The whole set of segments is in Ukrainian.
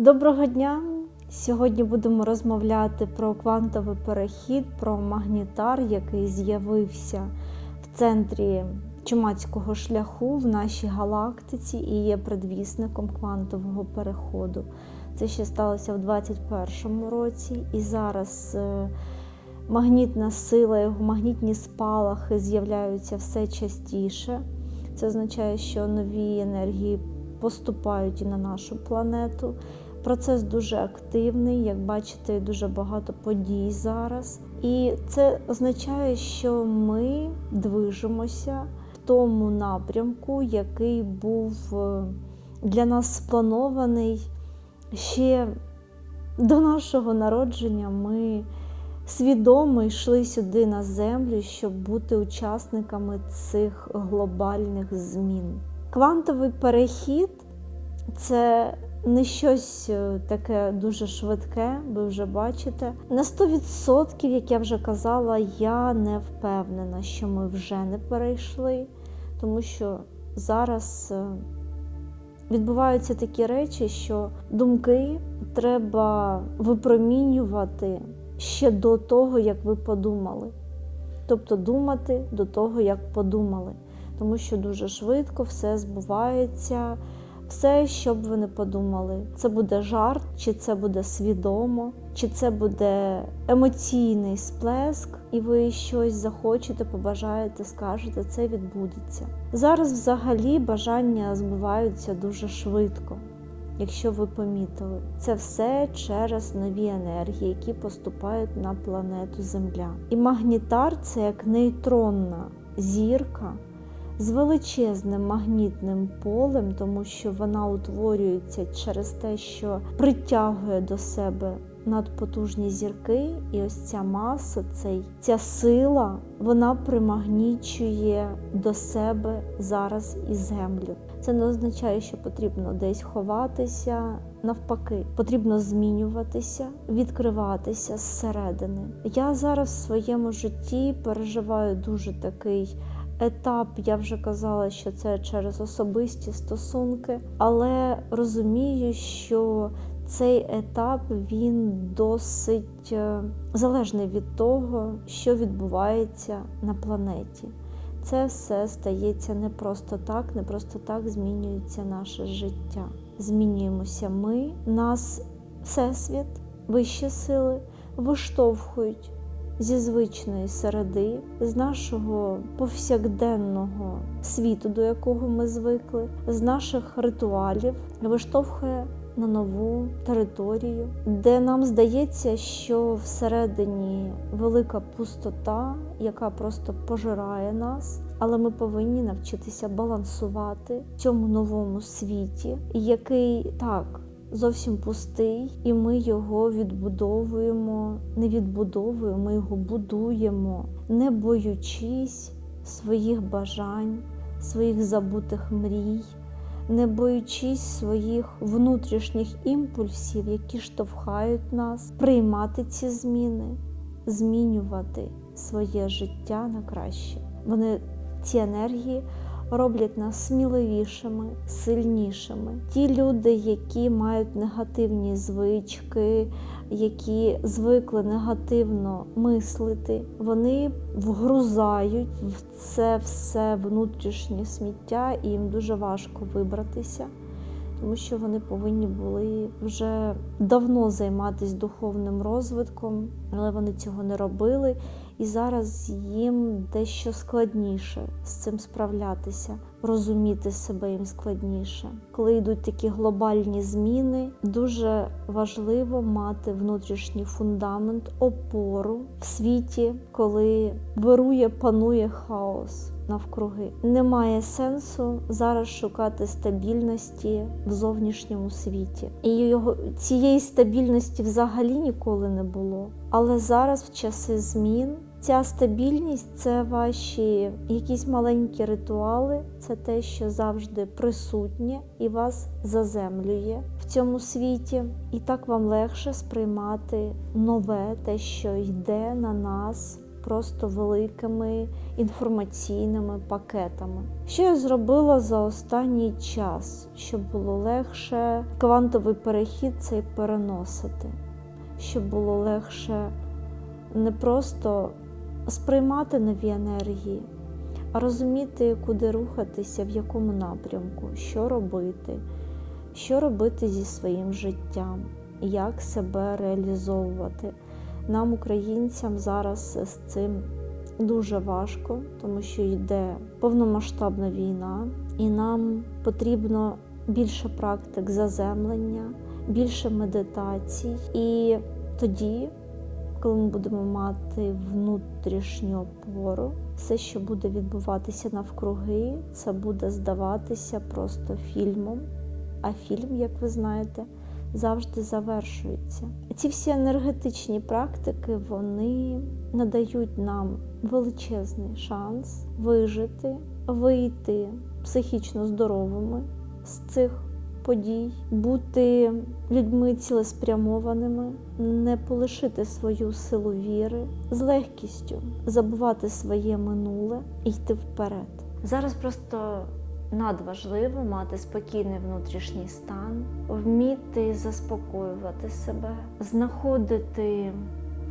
Доброго дня! Сьогодні будемо розмовляти про квантовий перехід, про магнітар, який з'явився в центрі чумацького шляху в нашій галактиці і є предвісником квантового переходу. Це ще сталося в 2021 році, і зараз е, магнітна сила, його магнітні спалахи з'являються все частіше. Це означає, що нові енергії поступають і на нашу планету. Процес дуже активний, як бачите, дуже багато подій зараз. І це означає, що ми движемося в тому напрямку, який був е, для нас спланований ще до нашого народження. Ми свідомо йшли сюди на землю, щоб бути учасниками цих глобальних змін. Квантовий перехід це не щось е, таке дуже швидке, ви вже бачите. На 100%, як я вже казала, я не впевнена, що ми вже не перейшли, тому що зараз е, відбуваються такі речі, що думки треба випромінювати ще до того, як ви подумали. Тобто думати до того, як подумали. Тому що дуже швидко все збувається. Все, що б ви не подумали, це буде жарт, чи це буде свідомо, чи це буде емоційний сплеск, і ви щось захочете, побажаєте, скажете, це відбудеться. Зараз взагалі бажання збуваються дуже швидко. Якщо ви помітили, це все через нові енергії, які поступають на планету Земля. І магнітар це як нейтронна зірка з величезним магнітним полем, тому що вона утворюється через те, що притягує до себе надпотужні зірки, і ось ця маса, цей, ця сила, вона примагнічує до себе зараз і землю. Це не означає, що потрібно десь ховатися. Навпаки, потрібно змінюватися, відкриватися зсередини. Я зараз в своєму житті переживаю дуже такий етап, я вже казала, що це через особисті стосунки, але розумію, що цей етап він досить е, залежний від того, що відбувається на планеті. Це все стається не просто так, не просто так змінюється наше життя. Змінюємося ми, нас всесвіт, вищі сили виштовхують зі звичної середи, з нашого повсякденного світу, до якого ми звикли, з наших ритуалів, виштовхує на нову територію, де нам здається, що всередині велика пустота, яка просто пожирає нас. Але ми повинні навчитися балансувати в цьому новому світі, який так зовсім пустий, і ми його відбудовуємо, не відбудовуємо, ми його будуємо, не боючись своїх бажань, своїх забутих мрій, не боючись своїх внутрішніх імпульсів, які штовхають нас приймати ці зміни, змінювати своє життя на краще. Вони ці енергії роблять нас сміливішими, сильнішими. Ті люди, які мають негативні звички, які звикли негативно мислити, вони вгрузають в це все внутрішнє сміття, і їм дуже важко вибратися. Тому що вони повинні були вже давно займатися духовним розвитком, але вони цього не робили. І зараз їм дещо складніше з цим справлятися, розуміти себе їм складніше. Коли йдуть такі глобальні зміни, дуже важливо мати внутрішній фундамент, опору в світі, коли вирує, панує хаос. Навкруги немає сенсу зараз шукати стабільності в зовнішньому світі, і його цієї стабільності взагалі ніколи не було. Але зараз, в часи змін, Ця стабільність це ваші якісь маленькі ритуали, це те, що завжди присутнє і вас заземлює в цьому світі. І так вам легше сприймати нове, те, що йде на нас просто великими інформаційними пакетами. Що я зробила за останній час, щоб було легше квантовий перехід цей переносити, щоб було легше не просто сприймати нові енергії, розуміти, куди рухатися, в якому напрямку, що робити, що робити зі своїм життям, як себе реалізовувати. Нам, українцям, зараз з цим дуже важко, тому що йде повномасштабна війна, і нам потрібно більше практик заземлення, більше медитацій. І тоді, коли ми будемо мати внутрішню опору, все, що буде відбуватися навкруги, це буде здаватися просто фільмом. А фільм, як ви знаєте, завжди завершується. Ці всі енергетичні практики вони надають нам величезний шанс вижити, вийти психічно здоровими з цих подій, бути людьми цілеспрямованими, не полишити свою силу віри з легкістю, забувати своє минуле і йти вперед. Зараз просто надважливо мати спокійний внутрішній стан, вміти заспокоювати себе, знаходити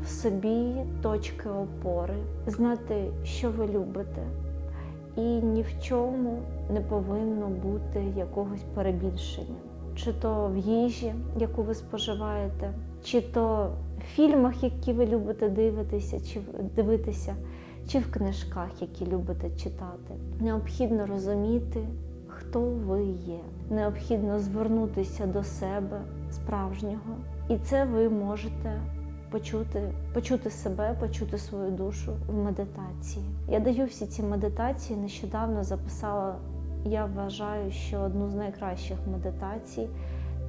в собі точки опори, знати, що ви любите, і ні в чому не повинно бути якогось перебільшення, чи то в їжі, яку ви споживаєте, чи то в фільмах, які ви любите дивитися, чи дивитися чи в книжках, які любите читати. Необхідно розуміти, хто ви є. Необхідно звернутися до себе справжнього, і це ви можете почути, почути себе, почути свою душу в медитації. Я даю всі ці медитації. Нещодавно записала. Я вважаю, що одну з найкращих медитацій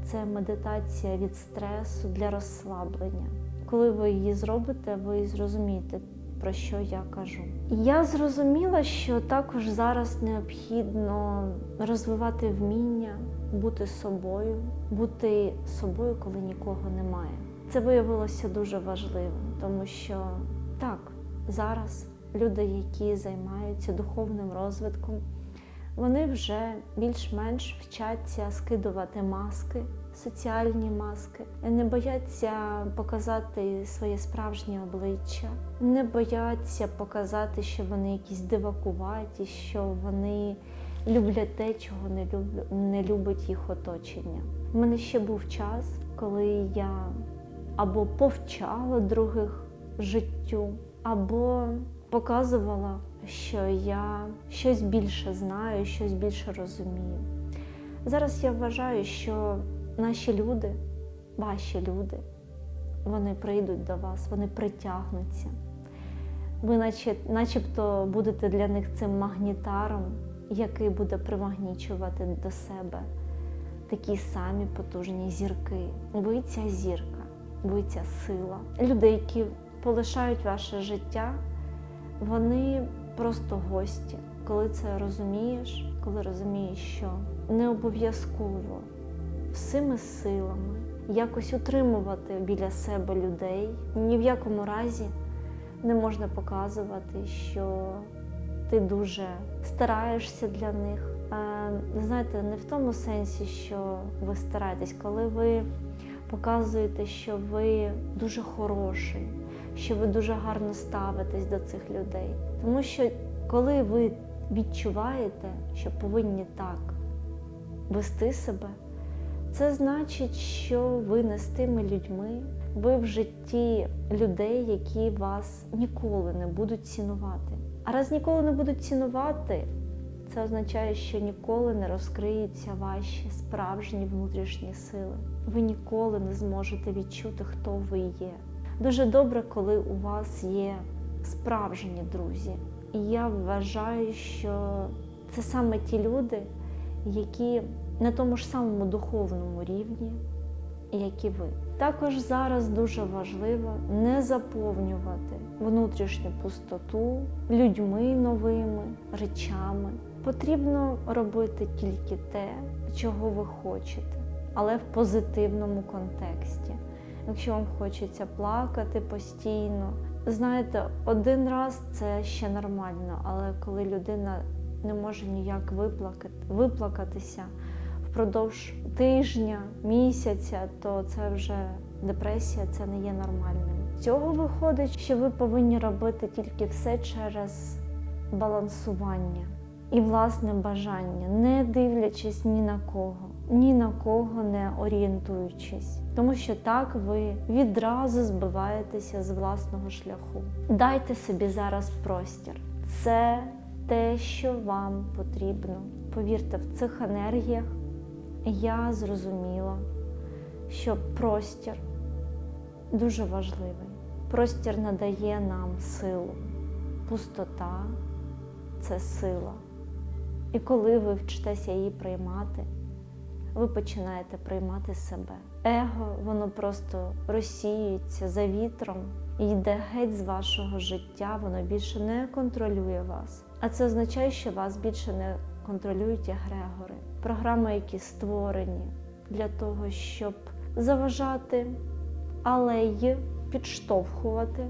це медитація від стресу для розслаблення. Коли ви її зробите, ви зрозумієте, про що я кажу. Я зрозуміла, що також зараз необхідно розвивати вміння бути собою, бути собою, коли нікого немає. Це виявилося дуже важливим, тому що так, зараз люди, які займаються духовним розвитком, вони вже більш-менш вчаться скидувати маски соціальні маски, не бояться показати своє справжнє обличчя, не бояться показати, що вони якісь дивакуваті, що вони люблять те, чого не люб... не любить їх оточення. У мене ще був час, коли я або повчала других життю, або показувала, що я щось більше знаю, щось більше розумію. Зараз я вважаю, що наші люди, ваші люди, вони прийдуть до вас, вони притягнуться. Ви наче, начебто будете для них цим магнітаром, який буде примагнічувати до себе такі самі потужні зірки. Ви ця зірка, ви ця сила. Люди, які полишають ваше життя, вони просто гості. Коли це розумієш, коли розумієш, що не обов'язково всіми силами якось утримувати біля себе людей. Ні в якому разі не можна показувати, що ти дуже стараєшся для них. Знаєте, не в тому сенсі, що ви стараєтесь, коли ви показуєте, що ви дуже хороший, що ви дуже гарно ставитесь до цих людей. Тому що коли ви відчуваєте, що повинні так вести себе. Це значить, що ви не з тими людьми, ви в житті людей, які вас ніколи не будуть цінувати. А раз ніколи не будуть цінувати, це означає, що ніколи не розкриються ваші справжні внутрішні сили. Ви ніколи не зможете відчути, хто ви є. Дуже добре, коли у вас є справжні друзі. І я вважаю, що це саме ті люди, які на тому ж самому духовному рівні, як і ви. Також зараз дуже важливо не заповнювати внутрішню пустоту людьми новими, речами. Потрібно робити тільки те, чого ви хочете, але в позитивному контексті. якщо вам хочеться плакати постійно. Знаєте, один раз це ще нормально, але коли людина не може ніяк виплакати, виплакатися впродовж тижня, місяця, то це вже депресія, це не є нормальним. Цього виходить, що ви повинні робити тільки все через балансування і власне бажання, не дивлячись ні на кого, ні на кого не орієнтуючись, тому що так ви відразу збиваєтеся з власного шляху. Дайте собі зараз простір. Це те, що вам потрібно. Повірте, в цих енергіях я зрозуміла, що простір дуже важливий. Простір надає нам силу. Пустота це сила. І коли ви вчитеся її приймати, ви починаєте приймати себе. Его, воно просто розсіюється за вітром і йде геть з вашого життя, воно більше не контролює вас. А це означає, що вас більше не контролюють егрегори. Програми, які створені для того, щоб заважати, але й підштовхувати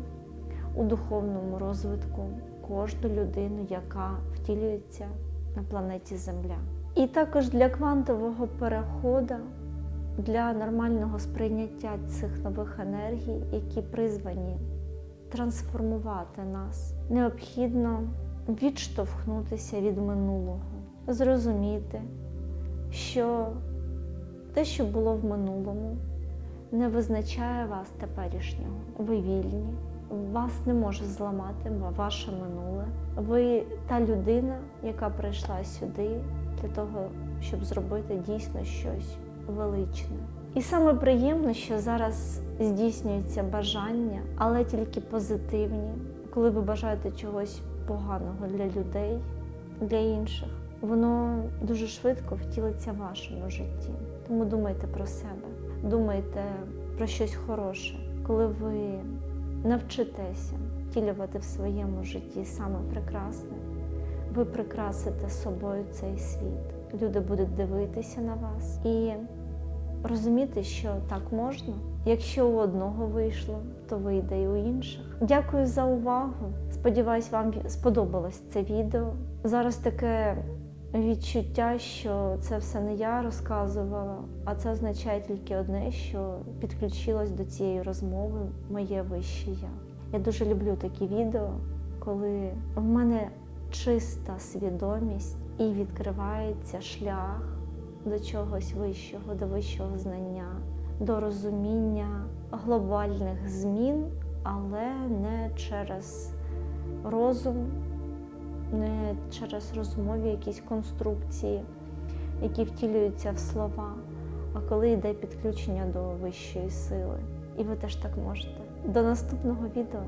у духовному розвитку кожну людину, яка втілюється на планеті Земля. І також для квантового переходу, для нормального сприйняття цих нових енергій, які призвані трансформувати нас, необхідно відштовхнутися від минулого, зрозуміти, що те, що було в минулому, не визначає вас теперішнього. Ви вільні, вас не може зламати ваше минуле. Ви та людина, яка прийшла сюди для того, щоб зробити дійсно щось величне. І саме приємно, що зараз здійснюються бажання, але тільки позитивні, коли ви бажаєте чогось поганого для людей, для інших. Воно дуже швидко втілиться в вашому житті. Тому думайте про себе, думайте про щось хороше, коли ви навчитеся втілювати в своєму житті саме прекрасне, ви прикрасите собою цей світ. Люди будуть дивитися на вас і розуміти, що так можна. Якщо у одного вийшло, то вийде і у інших. Дякую за увагу. Сподіваюсь, вам сподобалось це відео. Зараз таке відчуття, що це все не я розказувала, а це означає тільки одне, що підключилось до цієї розмови моє вище я. Я дуже люблю такі відео, коли в мене чиста свідомість і відкривається шлях до чогось вищого, до вищого знання, до розуміння глобальних змін, але не через розум, не через розмові якісь конструкції, які втілюються в слова, а коли йде підключення до вищої сили. І ви теж так можете. До наступного відео.